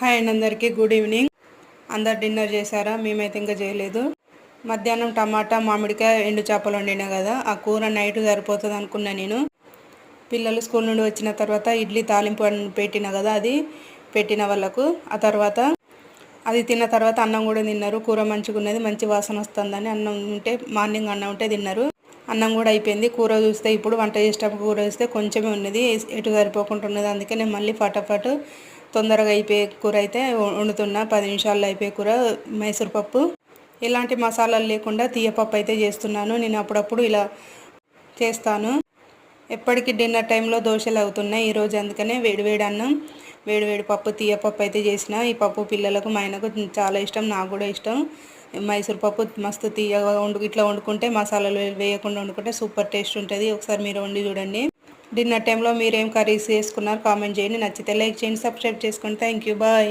Hi and అందరికీ good evening. అందరు dinner చేశారా? మేమైతే ఇంకా చేయలేదు. మధ్యాహ్నం టమాటా మామిడికాయ ఎండు చేపలు వండినా కదా ఆ కూర నైట్ సరిపోతుంది అనుకున్నా నేను. పిల్లలు స్కూల్ నుండి వచ్చిన తర్వాత ఇడ్లీ తాలింపు అన్- పెట్టిన కదా అది పెట్టిన వాళ్ళకు. ఆ తర్వాత అది తిన్న తర్వాత అన్నం కూడా తిన్నారు. కూర మంచిగా ఉన్నది మంచి వాసన వస్తుందని అన్నం ఉంటే మార్నింగ్ అన్నం ఉంటే తిన్నారు. అన్నం కూడా అయిపోయింది. కూర చూస్తే ఇప్పుడు వంట చేసేటప్పుడు కూర చూస్తే కొంచెమే ఉన్నది. ఎటు సరిపోకుండా ఉన్నది. అందుకే నేను మళ్ళీ ఫటాఫట్ తొందరగా అయిపోయే కూర అయితే వండుతున్నా. పది నిమిషాల్లో అయిపోయే కూర మైసూర్ పప్పు. ఎలాంటి మసాలాలు లేకుండా తీయపప్పు అయితే చేస్తున్నాను. నేను అప్పుడప్పుడు ఇలా చేస్తాను. ఎప్పటికీ డిన్నర్ టైంలో దోశలు అవుతున్నాయి. ఈరోజు అందుకనే వేడివేడి అన్నం వేడివేడి పప్పు తీయపప్పు అయితే చేసిన. ఈ పప్పు పిల్లలకు మా ఆయనకు చాలా ఇష్టం నాకు కూడా ఇష్టం. మైసూర్ పప్పు మస్తు తీయగా వండు ఇట్లా వండుకుంటే మసాలాలు వేయకుండా వండుకుంటే సూపర్ టేస్ట్ ఉంటుంది. ఒకసారి మీరు వండి చూడండి. డిన్నర్ టైంలో మీరు ఏం కర్రీస్ చేసుకున్నారు కామెంట్ చేయండి. నచ్చితే లైక్ చేయండి సబ్స్క్రైబ్ చేసుకోండి. Thank you bye